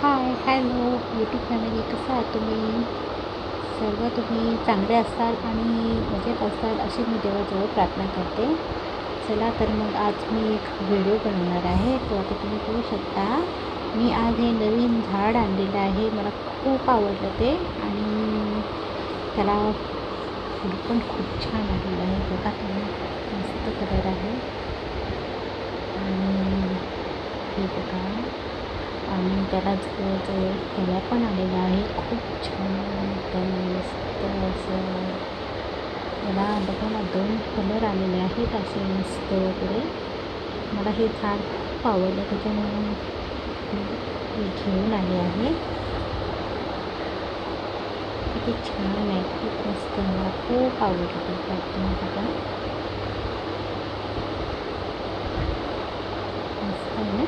Hi hello YouTube family कसं आहात तुम्ही? सर्व तुम्ही चांगले असाल आणि मजेत असाल अशी मी देवाजवळ प्रार्थना करते. चला तर मग आज मी एक व्हिडिओ बनवणार आहे. तो आता तुम्ही करू शकता. मी आज हे नवीन झाड आणलेलं आहे. मला खूप आवडलं ते आणि त्याला फूड पण खूप छान आलेलं आहे. बघा तुम्ही मस्त कलर आहे. आणि हे बघा. आणि त्याला जवळजवळ फळ्या पण आलेल्या आहे. खूप छान एकदम मस्त असं. त्याला बघा ना दोन कलर आलेले आहेत असे मस्त वगैरे. मला हे झाड खूप आवडलं त्याच्यामुळे मी घेऊन आले आहे. किती छान आहे खूप मस्त. मला खूप आवडलं बघा मस्त आहे ना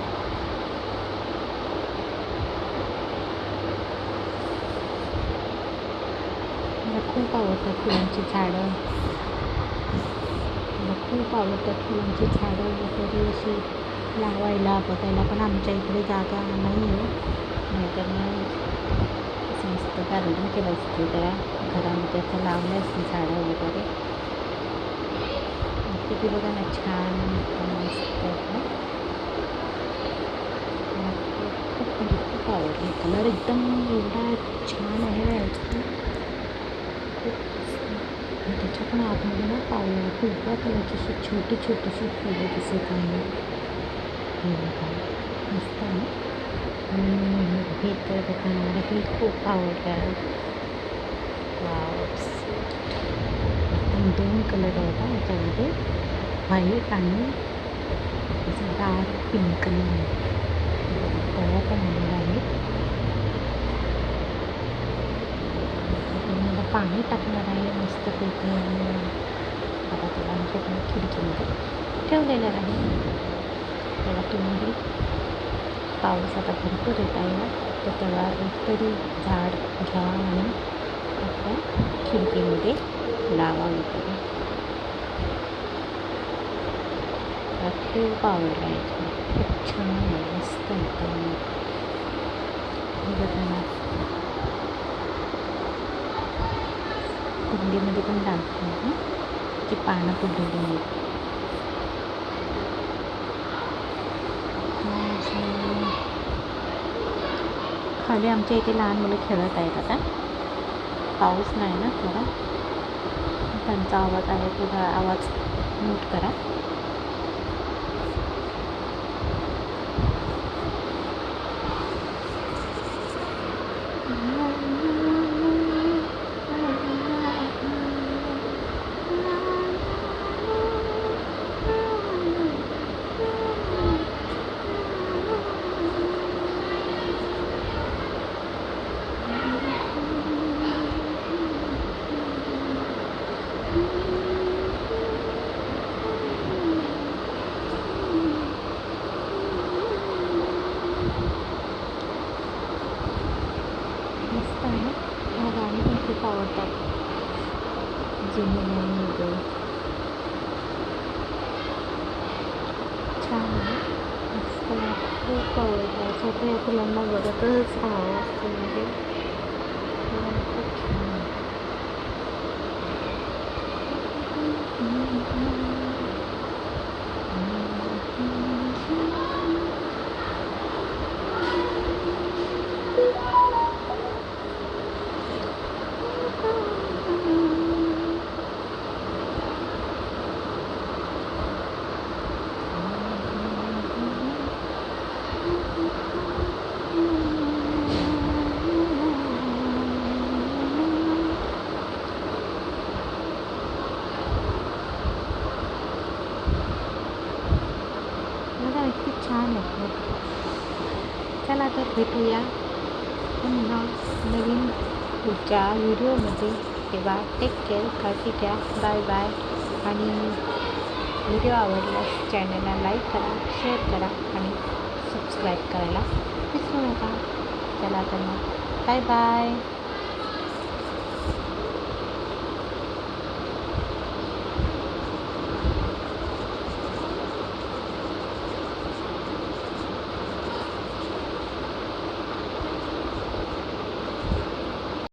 मला खूप आवडतात फुलांची झाडं. मला खूप आवडतात फुलांची झाडं वगैरे अशी लावायला बघायला. पण आमच्या इकडे जागा नाही आहे नाहीतर मग असं मस्त गार्डन केलं असतं त्या घरामध्ये. असं लावलं असते झाडं वगैरे. किती बघा ना छान मस्त खूप म्हणजे खूप आवडली. कलर एकदम एवढा छान आहे ना त्याच्या आतमध्ये ना पावला पिवळ्या कलरची अशी छोटी छोटीशी फुलं दिसत आहे. हे बघा मस्त आहे. आणि हे तर बघा मला हे खूप आवडलं दोन कलर होता याच्यामध्ये व्हाईट आणि डार्क पिंक कलर आहे. फळ्या पण आलेल्या आहेत मला पाणी टाकणार आहे मस्तपैकी आणि आता त्याला आमच्याकडे खिडकीमध्ये ठेवलेलं आहे. त्याला तुम्ही पाऊस आता भरपूर येत आहे ना तर तेव्हा एकतरी झाड घ्या आणि आपल्या खिडकीमध्ये लावा वगैरे. खूप आवडला आहे खूप छान आहे मस्त एकदम. बघा ना कुंडीमध्ये पण टाकते आहे ती पानं फुटलेली आहेत. खाली आमच्या इथे लहान मुलं खेळत आहेत आता. पाऊस नाही ना थोडा. त्यांचा आवाज आहे थोडा आवाज म्यूट करा मस्त आहे मला गाणी पण खूप आवडतात जुने नवीन वगैरे छान आहे मस्त मला खूप आवडतं असं या फुलांना बघतच राहावं असं म्हणजे मला खूप छान आहे खूप छान आहे चला तर भेटूया पुन्हा नवीन पुढच्या व्हिडिओमध्ये तेव्हा टेक केअर काळजी घ्या बाय बाय आणि व्हिडिओ आवडल्यास चॅनलला लाईक करा शेअर करा आणि सबस्क्राईब करायला विसरू नका चला तर मग बाय बाय